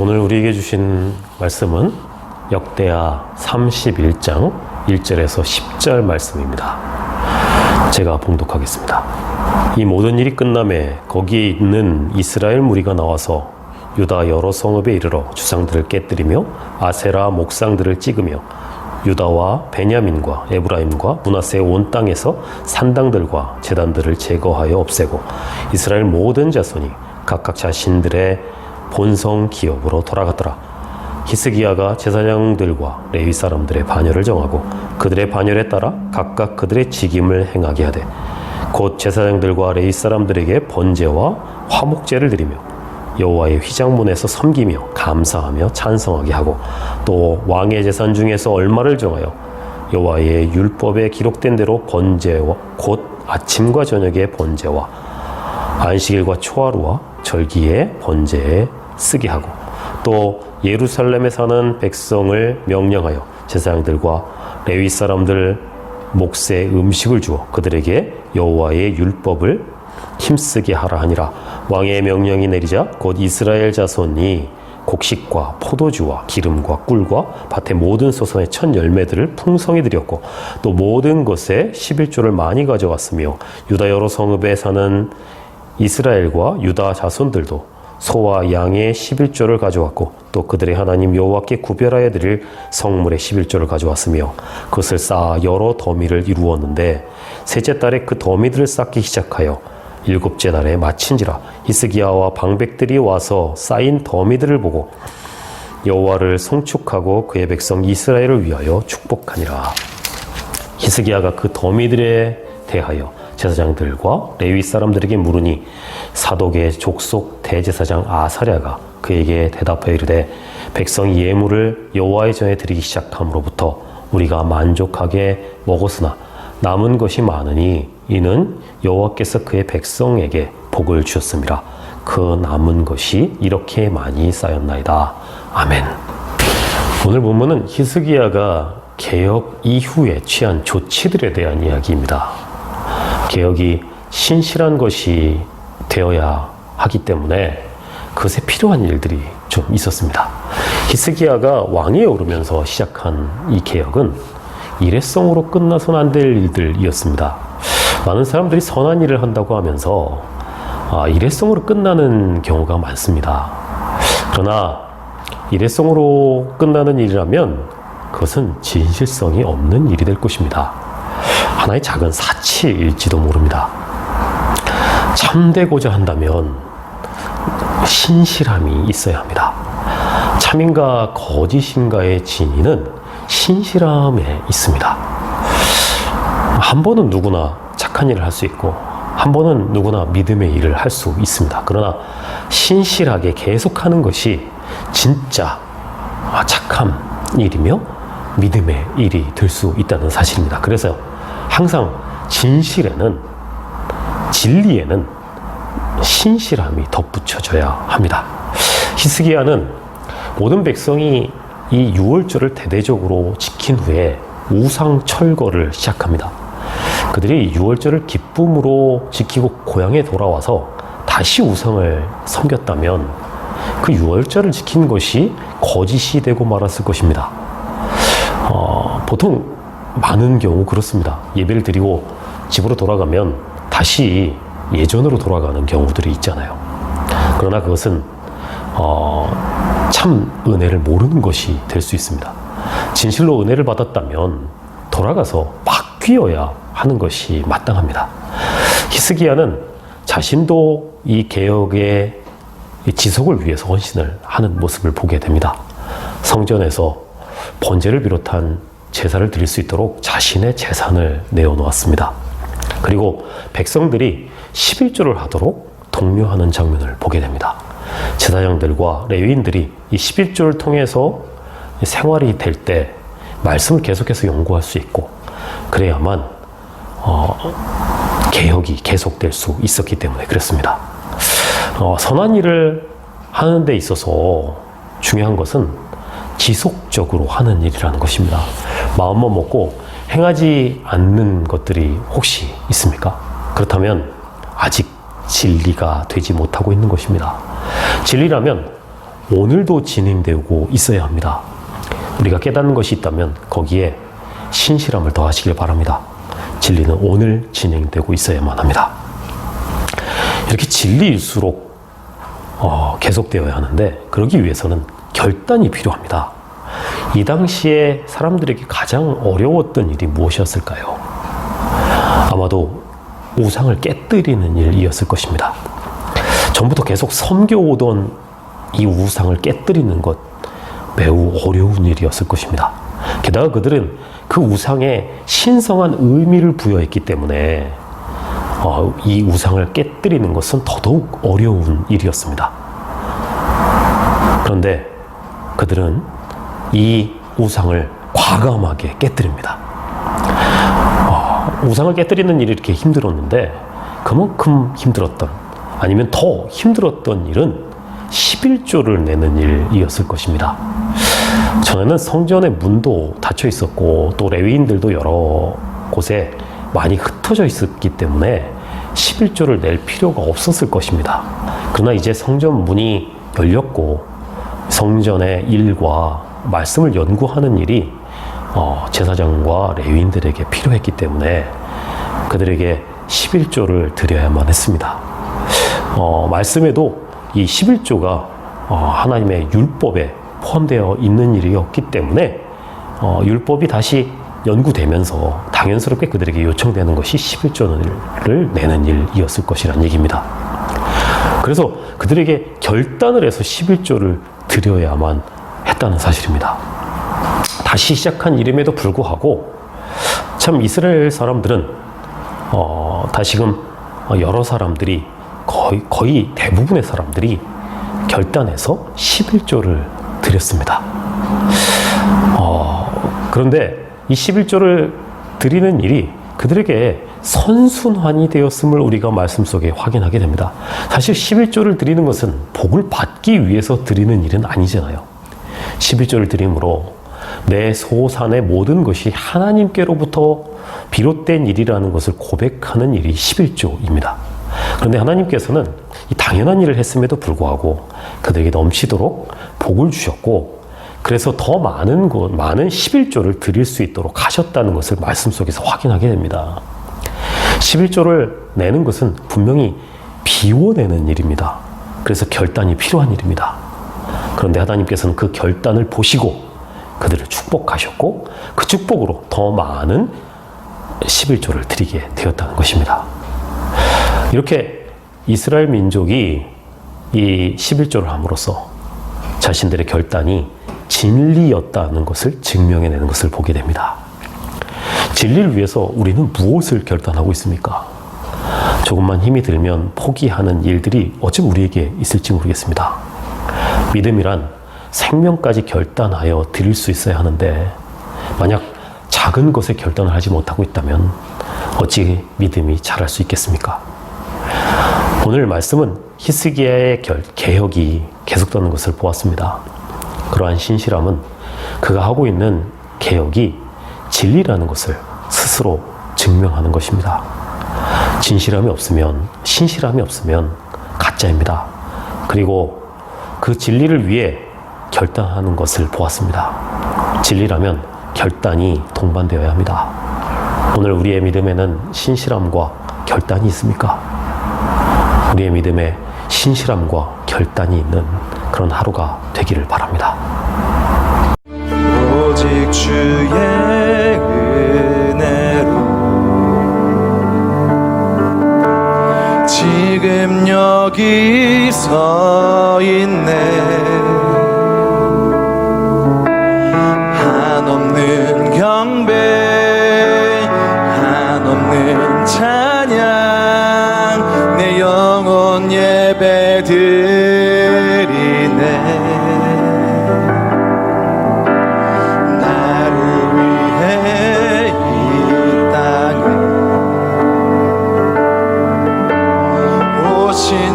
오늘 우리에게 주신 말씀은 역대하 31장 1절에서 10절 말씀입니다. 제가 봉독하겠습니다. 이 모든 일이 끝남에 거기에 있는 이스라엘 무리가 나와서 유다 여러 성읍에 이르러 주상들을 깨뜨리며 아세라 목상들을 찍으며 유다와 베냐민과 에브라임과 문하세의 온 땅에서 산당들과 제단들을 제거하여 없애고 이스라엘 모든 자손이 각각 자신들의 본성 기업으로 돌아갔더라. 히스기야가 제사장들과 레위 사람들의 반열을 정하고 그들의 반열에 따라 각각 그들의 직임을 행하게 하되 곧 제사장들과 레위 사람들에게 번제와 화목제를 드리며 여호와의 휘장문에서 섬기며 감사하며 찬성하게 하고 또 왕의 재산 중에서 얼마를 정하여 여호와의 율법에 기록된 대로 번제와 곧 아침과 저녁의 번제와 안식일과 초하루와 절기의 번제에 쓰게 하고 또 예루살렘에 사는 백성을 명령하여 제사장들과 레위 사람들 몫의 음식을 주어 그들에게 여호와의 율법을 힘쓰게 하라 하니라. 왕의 명령이 내리자 곧 이스라엘 자손이 곡식과 포도주와 기름과 꿀과 밭의 모든 소선의 첫 열매들을 풍성히 드렸고 또 모든 것에 11조를 많이 가져왔으며 유다 여러 성읍에 사는 이스라엘과 유다 자손들도 소와 양의 11조를 가져왔고 또 그들의 하나님 여호와께 구별하여 드릴 성물의 11조를 가져왔으며 그것을 쌓아 여러 더미를 이루었는데 셋째 달에 그 더미들을 쌓기 시작하여 일곱째 날에 마친지라 히스기야와 방백들이 와서 쌓인 더미들을 보고 여호와를 송축하고 그의 백성 이스라엘을 위하여 축복하니라. 히스기야가 그 더미들에 대하여 제사장들과 레위 사람들에게 물으니 사독의 족속 대제사장 아사랴가 그에게 대답하여 이르되 백성이 예물을 여호와의 전에 드리기 시작함으로부터 우리가 만족하게 먹었으나 남은 것이 많으니 이는 여호와께서 그의 백성에게 복을 주셨습니다. 그 남은 것이 이렇게 많이 쌓였나이다. 아멘. 오늘 본문은 히스기야가 개혁 이후에 취한 조치들에 대한 이야기입니다. 개혁이 신실한 것이 되어야 하기 때문에 그것에 필요한 일들이 좀 있었습니다. 히스기야가 왕위에 오르면서 시작한 이 개혁은 일회성으로 끝나선 안될 일들이었습니다. 많은 사람들이 선한 일을 한다고 하면서 아, 일회성으로 끝나는 경우가 많습니다. 그러나 일회성으로 끝나는 일이라면 그것은 진실성이 없는 일이 될 것입니다. 하나의 작은 사치일지도 모릅니다. 참되고자 한다면 신실함이 있어야 합니다. 참인가 거짓인가의 진위는 신실함에 있습니다. 한 번은 누구나 착한 일을 할 수 있고 한 번은 누구나 믿음의 일을 할 수 있습니다. 그러나 신실하게 계속하는 것이 진짜 착한 일이며 믿음의 일이 될 수 있다는 사실입니다. 그래서 항상 진실에는 진리에는 신실함이 덧붙여져야 합니다. 히스기야는 모든 백성이 이 유월절을 대대적으로 지킨 후에 우상 철거를 시작합니다. 그들이 유월절을 기쁨으로 지키고 고향에 돌아와서 다시 우상을 섬겼다면 그 유월절을 지킨 것이 거짓이 되고 말았을 것입니다. 어, 보통 많은 경우 그렇습니다. 예배를 드리고 집으로 돌아가면 다시 예전으로 돌아가는 경우들이 있잖아요. 그러나 그것은 어, 참 은혜를 모르는 것이 될 수 있습니다. 진실로 은혜를 받았다면 돌아가서 바뀌어야 하는 것이 마땅합니다. 히스기야는 자신도 이 개혁의 지속을 위해서 헌신을 하는 모습을 보게 됩니다. 성전에서 번제를 비롯한 제사를 드릴 수 있도록 자신의 재산을 내어놓았습니다. 그리고 백성들이 11조를 하도록 독려하는 장면을 보게 됩니다. 제사장들과 레위인들이 이 11조를 통해서 생활이 될 때 말씀을 계속해서 연구할 수 있고 그래야만 어, 개혁이 계속될 수 있었기 때문에 그렇습니다. 어, 선한 일을 하는 데 있어서 중요한 것은 지속적으로 하는 일이라는 것입니다. 마음만 먹고 행하지 않는 것들이 혹시 있습니까? 그렇다면 아직 진리가 되지 못하고 있는 것입니다. 진리라면 오늘도 진행되고 있어야 합니다. 우리가 깨닫는 것이 있다면 거기에 신실함을 더하시길 바랍니다. 진리는 오늘 진행되고 있어야만 합니다. 이렇게 진리일수록 어, 계속되어야 하는데 그러기 위해서는 결단이 필요합니다. 이 당시에 사람들에게 가장 어려웠던 일이 무엇이었을까요? 아마도 우상을 깨뜨리는 일이었을 것입니다. 전부터 계속 섬겨오던 이 우상을 깨뜨리는 것 매우 어려운 일이었을 것입니다. 게다가 그들은 그 우상에 신성한 의미를 부여했기 때문에 어, 이 우상을 깨뜨리는 것은 더더욱 어려운 일이었습니다. 그런데 그들은 이 우상을 과감하게 깨뜨립니다. 어, 우상을 깨뜨리는 일이 이렇게 힘들었는데 그만큼 힘들었던 아니면 더 힘들었던 일은 11조를 내는 일이었을 것입니다. 전에는 성전의 문도 닫혀 있었고 또 레위인들도 여러 곳에 많이 흩어져 있었기 때문에 11조를 낼 필요가 없었을 것입니다. 그러나 이제 성전 문이 열렸고 성전의 일과 말씀을 연구하는 일이 어, 제사장과 레위인들에게 필요했기 때문에 그들에게 11조를 드려야만 했습니다. 어, 말씀에도 이 11조가 어, 하나님의 율법에 포함되어 있는 일이었기 때문에 어, 율법이 다시 연구되면서 당연스럽게 그들에게 요청되는 것이 11조를 내는 일이었을 것이라는 얘기입니다. 그래서 그들에게 결단을 해서 11조를 드려야만 했다는 사실입니다. 다시 시작한 일임에도 불구하고 참 이스라엘 사람들은 어, 다시금 여러 사람들이 거의, 거의 대부분의 사람들이 결단해서 11조를 드렸습니다. 어, 그런데 이 11조를 드리는 일이 그들에게 선순환이 되었음을 우리가 말씀 속에 확인하게 됩니다. 사실 11조를 드리는 것은 복을 받기 위해서 드리는 일은 아니잖아요. 11조를 드림으로 내 소산의 모든 것이 하나님께로부터 비롯된 일이라는 것을 고백하는 일이 11조입니다. 그런데 하나님께서는 이 당연한 일을 했음에도 불구하고 그들에게 넘치도록 복을 주셨고 그래서 더 많은 것, 많은 11조를 드릴 수 있도록 하셨다는 것을 말씀 속에서 확인하게 됩니다. 11조를 내는 것은 분명히 비워내는 일입니다. 그래서 결단이 필요한 일입니다. 그런데 하나님께서는 그 결단을 보시고 그들을 축복하셨고 그 축복으로 더 많은 11조를 드리게 되었다는 것입니다. 이렇게 이스라엘 민족이 이 11조를 함으로써 자신들의 결단이 진리였다는 것을 증명해내는 것을 보게 됩니다. 진리를 위해서 우리는 무엇을 결단하고 있습니까? 조금만 힘이 들면 포기하는 일들이 어찌 우리에게 있을지 모르겠습니다. 믿음이란 생명까지 결단하여 드릴 수 있어야 하는데, 만약 작은 것에 결단을 하지 못하고 있다면, 어찌 믿음이 자랄 수 있겠습니까? 오늘 말씀은 히스기야의 결, 개혁이 계속되는 것을 보았습니다. 그러한 신실함은 그가 하고 있는 개혁이 진리라는 것을 스스로 증명하는 것입니다. 진실함이 없으면, 신실함이 없으면 가짜입니다. 그리고 그 진리를 위해 결단하는 것을 보았습니다. 진리라면 결단이 동반되어야 합니다. 오늘 우리의 믿음에는 신실함과 결단이 있습니까? 우리의 믿음에 신실함과 결단이 있는 그런 하루가 되기를 바랍니다. 오직 주의 은혜로 지금 여기 서 있네 예배 드리네.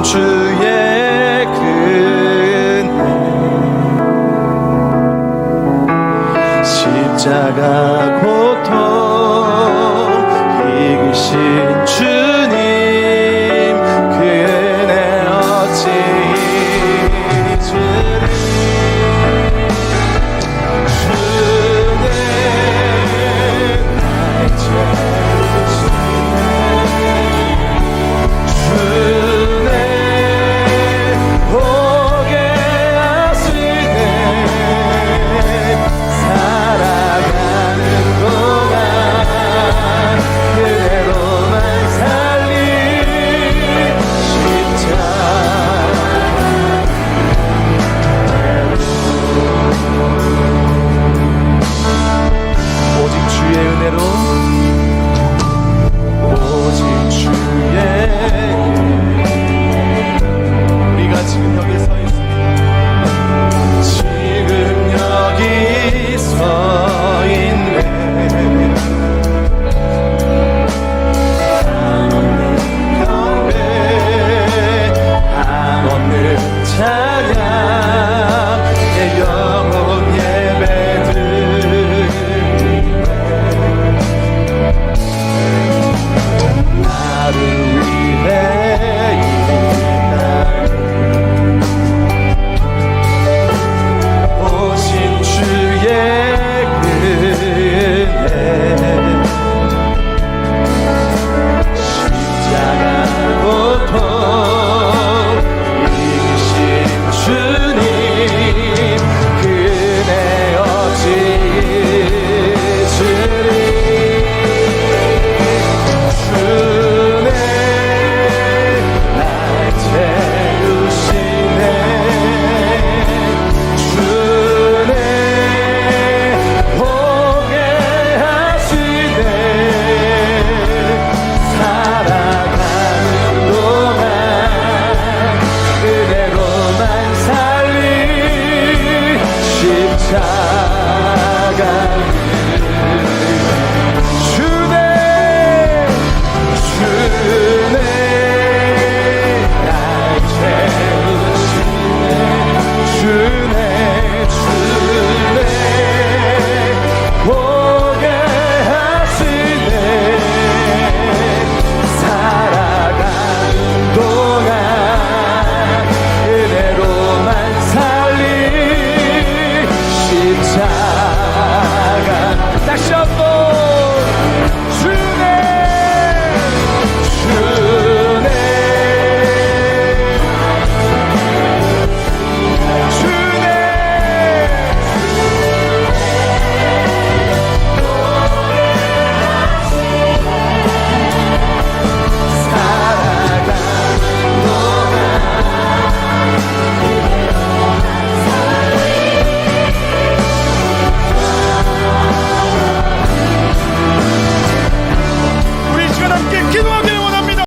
주의 은혜 십자가 고통 이기신